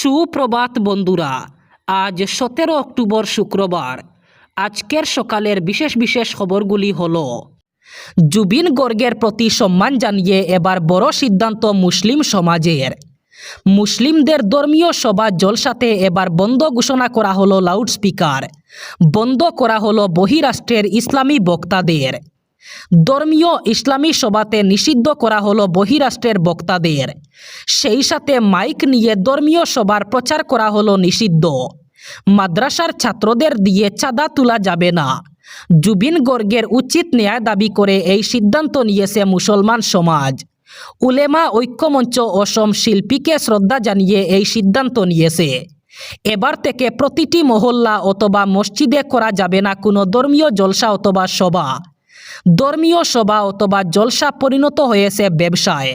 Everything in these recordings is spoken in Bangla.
সুপ্রভাত বন্ধুরা, আজ সতেরো অক্টোবর শুক্রবার। আজকের সকালের বিশেষ বিশেষ খবরগুলি হল, জুবিন গর্গের প্রতি সম্মান জানিয়ে এবার বড় সিদ্ধান্ত মুসলিম সমাজের। মুসলিমদের ধর্মীয় সভা জলসাতে এবার বন্ধ ঘোষণা করা হলো লাউডস্পিকার বন্ধ করা হলো বহিরাষ্ট্রের ইসলামী বক্তাদের। ধর্মীয় ইসলামী সভাতে নিষিদ্ধ করা হলো বহিরাষ্ট্রের বক্তাদের। সেই সাথে মাইক নিয়ে ধর্মীয় সভার প্রচার করা হলো নিষিদ্ধ। মাদ্রাসার ছাত্রদের দিয়ে চাঁদা তোলা যাবে না। জুবিন গর্গের উচিত ন্যায় দাবি করে এই সিদ্ধান্ত নিয়েছে মুসলমান সমাজ। উলেমা ঐক্যমঞ্চ অসম শিল্পীকে শ্রদ্ধা জানিয়ে এই সিদ্ধান্ত নিয়েছে। এবার থেকে প্রতিটি মহল্লা অথবা মসজিদে করা যাবে না কোনো ধর্মীয় জলসা অথবা সভা। ধর্মীয় সভা অথবা জলসা পরিণত হয়েছে ব্যবসায়।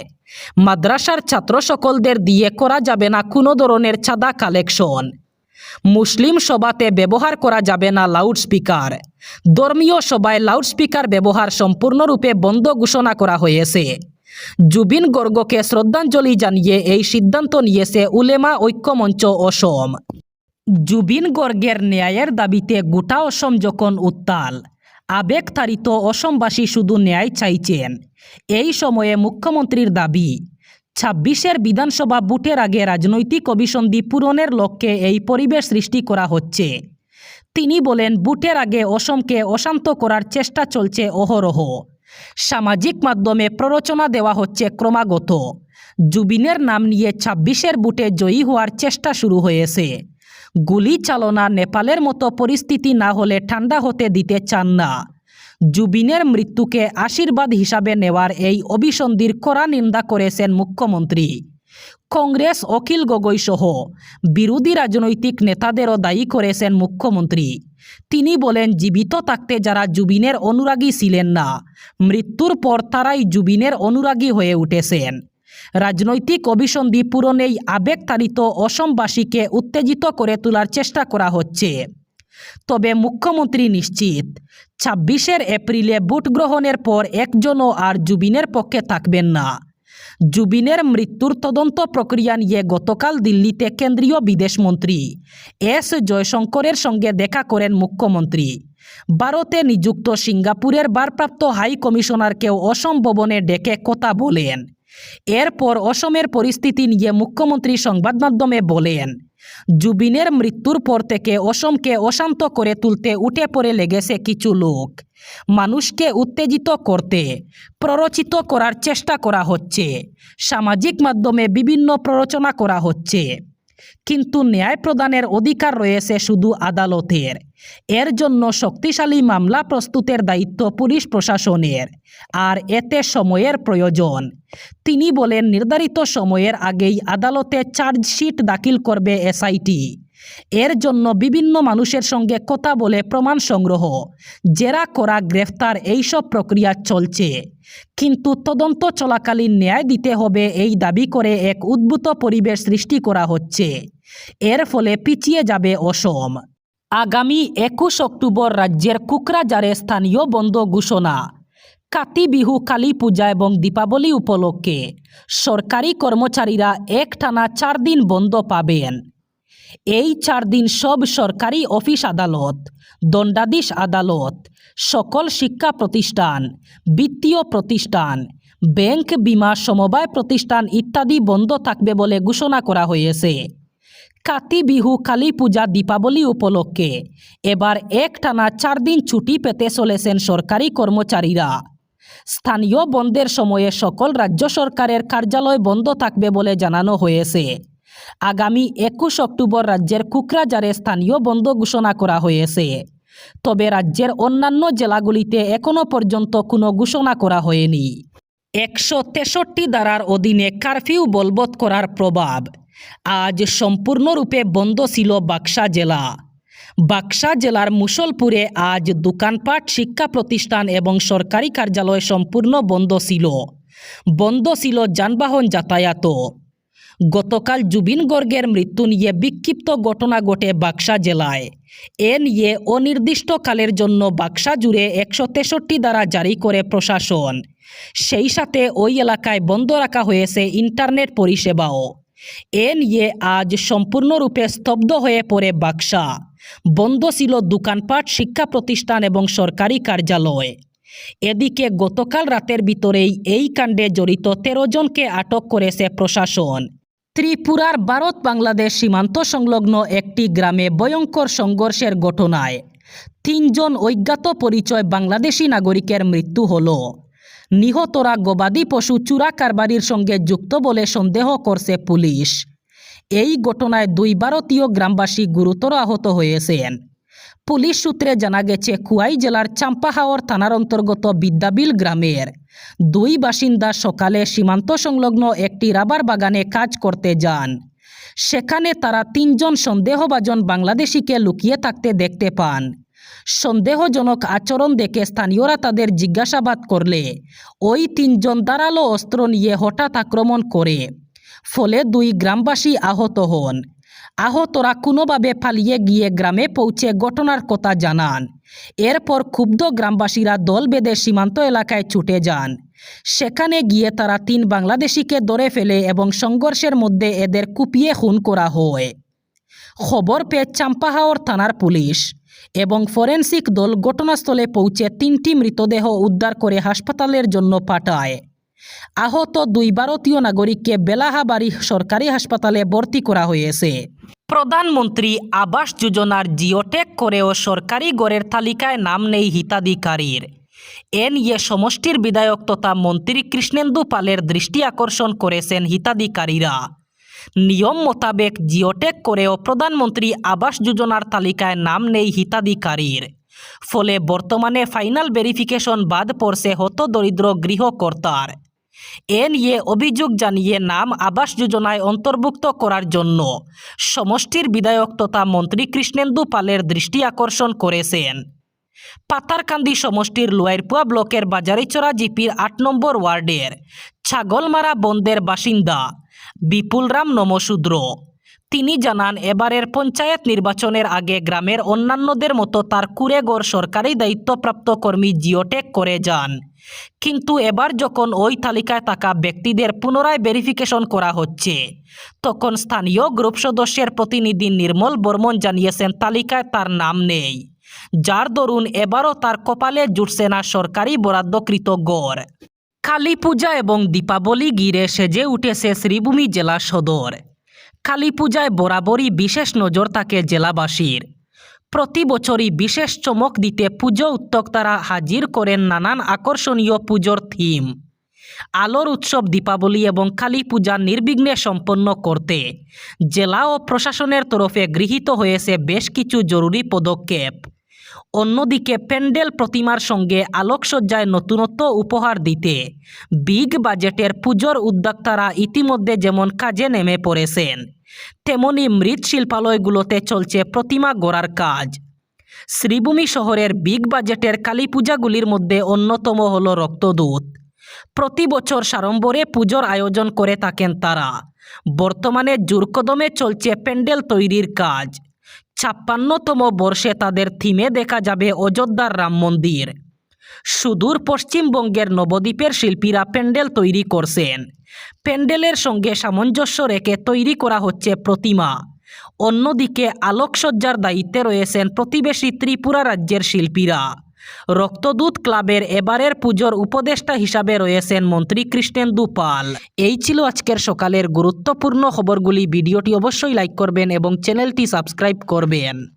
মাদ্রাসার ছাত্র সকলদের দিয়ে করা যাবে না কোনো ধরনের চাঁদা কালেকশন। মুসলিম সভাতে ব্যবহার করা যাবে না লাউডস্পিকার। ধর্মীয় সভায় লাউডস্পিকার ব্যবহার সম্পূর্ণরূপে বন্ধ ঘোষণা করা হয়েছে। জুবিন গর্গকে শ্রদ্ধাঞ্জলি জানিয়ে এই সিদ্ধান্ত নিয়েছে উলেমা ঐক্যমঞ্চ অসম। জুবিন গর্গের ন্যায়ের দাবিতে গোটা অসম যখন উত্তাল আবেগতাড়িত অসমবাসী শুধু ন্যায় চাইছেন। এই সময়ে মুখ্যমন্ত্রীর দাবি, ছাব্বিশের বিধানসভা বুটের আগে রাজনৈতিক অভিসন্ধি পূরণের লক্ষ্যে এই পরিবেশ সৃষ্টি করা হচ্ছে। তিনি বলেন বুটের আগে অসমকে অশান্ত করার চেষ্টা চলছে অহরহ। সামাজিক মাধ্যমে প্ররোচনা দেওয়া হচ্ছে ক্রমাগত। জুবিনের নাম নিয়ে ছাব্বিশের বুটে জয়ী হওয়ার চেষ্টা শুরু হয়েছে। গুলি চালনা নেপালের মতো পরিস্থিতি না হলে ঠান্ডা হতে দিতে চান না। জুবিনের মৃত্যুকে আশীর্বাদ হিসাবে নেওয়ার এই অভিসন্ধির কড়া নিন্দা করেছেন মুখ্যমন্ত্রী। কংগ্রেস, অখিল গগৈ সহ বিরোধী রাজনৈতিক নেতাদেরও দায়ী করেছেন মুখ্যমন্ত্রী। তিনি বলেন, জীবিত থাকতে যারা জুবিনের অনুরাগী ছিলেন না, মৃত্যুর পর তারাই জুবিনের অনুরাগী হয়ে উঠেছেন। রাজনৈতিক অভিসন্ধি পূরণেই আবেগতাড়িত অসমবাসীকে উত্তেজিত করে তোলার চেষ্টা করা হচ্ছে। তবে মুখ্যমন্ত্রী নিশ্চিত, ছাব্বিশের এপ্রিলে ভোট গ্রহণের পর একজনও আর জুবিনের পক্ষে থাকবেন না। জুবিনের মৃত্যুর তদন্ত প্রক্রিয়া নিয়ে গতকাল দিল্লিতে কেন্দ্রীয় বিদেশমন্ত্রী এস জয়শঙ্করের সঙ্গে দেখা করেন মুখ্যমন্ত্রী। ভারতে নিযুক্ত সিঙ্গাপুরের ভারপ্রাপ্ত হাই কমিশনারকেও অসম ভবনে ডেকে কথা বলেন। এরপর অসমের পরিস্থিতি নিয়ে মুখ্যমন্ত্রী সংবাদ মাধ্যমে বলেন, জুবিনের মৃত্যুর পর থেকে অসমকে অশান্ত করে তুলতে উঠে পড়ে লেগেছে কিছু লোক। মানুষকে উত্তেজিত করতে, প্ররোচিত করার চেষ্টা করা হচ্ছে। সামাজিক মাধ্যমে বিভিন্ন প্ররোচনা করা হচ্ছে। কিন্তু ন্যায় প্রদানের অধিকার রয়েছে শুধু আদালতের। এর জন্য শক্তিশালী মামলা প্রস্তুতের দায়িত্ব পুলিশ প্রশাসনের, আর এতে সময়ের প্রয়োজন। তিনি বলেন, নির্ধারিত সময়ের আগেই আদালতে চার্জশিট দাখিল করবে এসআইটি। এর জন্য বিভিন্ন মানুষের সঙ্গে কথা বলে প্রমাণ সংগ্রহ, জেরা করা, গ্রেফতার এইসব প্রক্রিয়া চলছে। কিন্তু তদন্ত চলাকালীন ন্যায় দিতে হবে এই দাবি করে এক উদ্ভূত পরিবেশ সৃষ্টি করা হচ্ছে। এর ফলে পিছিয়ে যাবে অসম। আগামী একুশ অক্টোবর রাজ্যের কুকরাজারে স্থানীয় বন্ধ ঘোষণা। কাতি বিহু কালী পূজা এবং দীপাবলি উপলক্ষে সরকারি কর্মচারীরা একটানা চার দিন বন্ধ পাবেন। এই চার দিন সব সরকারি অফিস আদালত, দণ্ডাধীশ আদালত, সকল শিক্ষা প্রতিষ্ঠান, বিত্তীয় প্রতিষ্ঠান, ব্যাংক বিমা, সমবায় প্রতিষ্ঠান ইত্যাদি বন্ধ থাকবে বলে ঘোষণা করা হয়েছে। কাতি বিহু, কালী পূজা দীপাবলি উপলক্ষে। এবার একটানা চার দিন ছুটি পেতে চলেছেন সরকারি কর্মচারীরা স্থানীয় বন্ধের সময়ে সকল রাজ্য সরকারের কার্যালয় বন্ধ থাকবে বলে জানানো হয়েছে আগামী একুশ অক্টোবর রাজ্যের কুকরাজারে স্থানীয় বন্ধ ঘোষণা করা হয়েছে তবে রাজ্যের অন্যান্য জেলাগুলিতে এখনও পর্যন্ত কোনো ঘোষণা করা হয়নি। একশো তেষট্টি ধারার অধীনে কারফিউ বলবৎ করার প্রভাব আজ সম্পূর্ণরূপে বন্ধ ছিল বাক্সা জেলা। বাক্সা জেলার মুসলপুরে আজ দোকানপাট, শিক্ষা প্রতিষ্ঠান এবং সরকারি কার্যালয় সম্পূর্ণ বন্ধ ছিল। বন্ধ ছিল যানবাহন যাতায়াত গতকাল জুবিন গর্গের মৃত্যু নিয়ে বিক্ষিপ্ত ঘটনা ঘটে বাক্সা জেলায়। এ নিয়ে অনির্দিষ্টকালের জন্য বাক্সা জুড়ে একশো তেষট্টি দ্বারা জারি করে প্রশাসন। সেই সাথে ওই এলাকায় বন্ধ রাখা হয়েছে ইন্টারনেট পরিষেবাও। এ নিয়ে আজ সম্পূর্ণরূপে স্তব্ধ হয়ে পড়ে বাক্সা। বন্ধ ছিল দোকানপাট, শিক্ষা প্রতিষ্ঠান এবং সরকারি কার্যালয়। এদিকে গতকাল রাতের ভিতরেই এই কাণ্ডে জড়িত তেরো জনকে আটক করেছে প্রশাসন। ত্রিপুরার ভারত বাংলাদেশ সীমান্ত সংলগ্ন একটি গ্রামে ভয়ঙ্কর সংঘর্ষের ঘটনায় তিনজন অজ্ঞাত পরিচয় বাংলাদেশি নাগরিকের মৃত্যু হল। নিহতরা গবাদি পশু চূড়া কারবারির সঙ্গে যুক্ত বলে সন্দেহ করছে পুলিশ। এই ঘটনায় দুই ভারতীয় গ্রামবাসী গুরুতর আহত হয়েছেন। পুলিশ সূত্রে জানা গেছে কুয়াই জেলার চাম্পাহাওয়ার থানার অন্তর্গত বিদ্যাবিল গ্রামের দুই বাসিন্দা সকালে সীমান্ত সংলগ্ন একটি রাবার বাগানে কাজ করতে যান। সেখানে তারা তিনজন সন্দেহভাজন বাংলাদেশিকে লুকিয়ে থাকতে দেখতে পান। সন্দেহজনক আচরণ দেখে স্থানীয়রা তাদের জিজ্ঞাসাবাদ করলে, ওই তিনজন দাঁড়াল অস্ত্র নিয়ে হঠাৎ আক্রমণ করে। ফলে দুই গ্রামবাসী আহত হন। আহতরা কোনোভাবে পালিয়ে গিয়ে গ্রামে পৌঁছে ঘটনার কথা জানান। এরপর ক্ষুব্ধ গ্রামবাসীরা দল বেঁধে সীমান্ত এলাকায় ছুটে যান। সেখানে গিয়ে তারা তিন বাংলাদেশিকে ধরে ফেলে এবং সংঘর্ষের মধ্যে এদের কুপিয়ে খুন করা হয়। খবর পেয়ে চাম্পাহাওর থানার পুলিশ। এবং ফরেনসিক দল ঘটনাস্থলে পৌঁছে তিনটি মৃতদেহ উদ্ধার করে হাসপাতালের জন্য পাঠায়। আহত দুই ভারতীয় নাগরিককে বেলাহাবাড়ি সরকারি হাসপাতালে ভর্তি করা হয়েছে। প্রধানমন্ত্রী আবাস যোজনার জিওটেক করেও সরকারি গড়ের তালিকায় নাম নেই হিতাধিকারীর। এ নিয়ে সমষ্টির বিধায়ক তথা মন্ত্রী কৃষ্ণেন্দু পালের দৃষ্টি আকর্ষণ করেছেন হিতাধিকারীরা। নিয়ম মোতাবেক জিওটেক করেও প্রধানমন্ত্রী আবাস যোজনার তালিকায় নাম নেই হিতাধিকারীর। ফলে বর্তমানে ফাইনাল ভেরিফিকেশন বাদ পড়ছে হত দরিদ্র গৃহকর্তার। এ নিয়ে অভিযোগ জানিয়ে নাম আবাস যোজনায় অন্তর্ভুক্ত করার জন্য সমষ্টির বিধায়ক তথা মন্ত্রী কৃষ্ণেন্দু পালের দৃষ্টি আকর্ষণ করেছেন। পাতারকান্দি সমষ্টির লোয়ারপুয়া ব্লকের বাজারিচড়া জিপির আট নম্বর ওয়ার্ডের ছাগলমারা বন্দের বাসিন্দা বিপুলরাম নমশূদ্র। তিনি জানান, এবারের পঞ্চায়েত নির্বাচনের আগে গ্রামের অন্যান্যদের মতো তার কুড়েগড় সরকারি দায়িত্বপ্রাপ্ত কর্মী জিওটেক করে যান। কিন্তু এবার যখন ওই তালিকায় থাকা ব্যক্তিদের পুনরায় ভেরিফিকেশন করা হচ্ছে, তখন স্থানীয় গ্রুপ সদস্যের প্রতিনিধি নির্মল বর্মন জানিয়েছেন, তালিকায় তার নাম নেই। যার দরুন এবারও তার কপালে জুটছে না সরকারি বরাদ্দকৃত গড়। কালী পূজা এবং দীপাবলি ঘিরে সেজে উঠেছে শ্রীভূমি জেলা সদর। কালী পূজায় বরাবরই বিশেষ নজর থাকে জেলাবাসীর। প্রতি বছরই বিশেষ চমক দিতে পুজো উদ্যোক্তারা হাজির করেন নানান আকর্ষণীয় পুজোর থিম। আলোর উৎসব দীপাবলি এবং কালী পূজা নির্বিঘ্নে সম্পন্ন করতে জেলা ও প্রশাসনের তরফে গৃহীত হয়েছে বেশ কিছু জরুরি পদক্ষেপ। অন্যদিকে প্যান্ডেল প্রতিমার সঙ্গে আলোকসজ্জায় নতুনত্ব উপহার দিতে। বিগ বাজেটের পুজোর উদ্যোক্তারা ইতিমধ্যে যেমন কাজে নেমে পড়েছেন, তেমনি মৃৎশিল্পালয়গুলোতে চলছে প্রতিমা গড়ার কাজ। শ্রীভূমি শহরের বিগ বাজেটের কালী পূজাগুলির মধ্যে অন্যতম হল রক্তদূত। প্রতি বছর সাড়ম্বরে পুজোর আয়োজন করে থাকেন তারা। বর্তমানে জোরকদমে চলছে প্যান্ডেল তৈরির কাজ। ছাপ্পান্নতম বর্ষে তাদের থিমে দেখা যাবে অযোধ্যার রাম মন্দির। সুদূর পশ্চিমবঙ্গের নবদ্বীপের শিল্পীরা প্যান্ডেল তৈরি করছেন। প্যান্ডেলের সঙ্গে সামঞ্জস্য রেখে তৈরি করা হচ্ছে প্রতিমা। অন্যদিকে আলোকসজ্জার দায়িত্বে রয়েছেন প্রতিবেশী ত্রিপুরা রাজ্যের শিল্পীরা। রক্তদূত ক্লাবের এবারের পুজোর উপদেষ্টা হিসাবে রয়েছেন মন্ত্রী কৃষ্ণেন্দু পাল। এই ছিল আজকের সকালের গুরুত্বপূর্ণ খবরগুলি। ভিডিওটি অবশ্যই লাইক করবেন এবং চ্যানেলটি সাবস্ক্রাইব করবেন।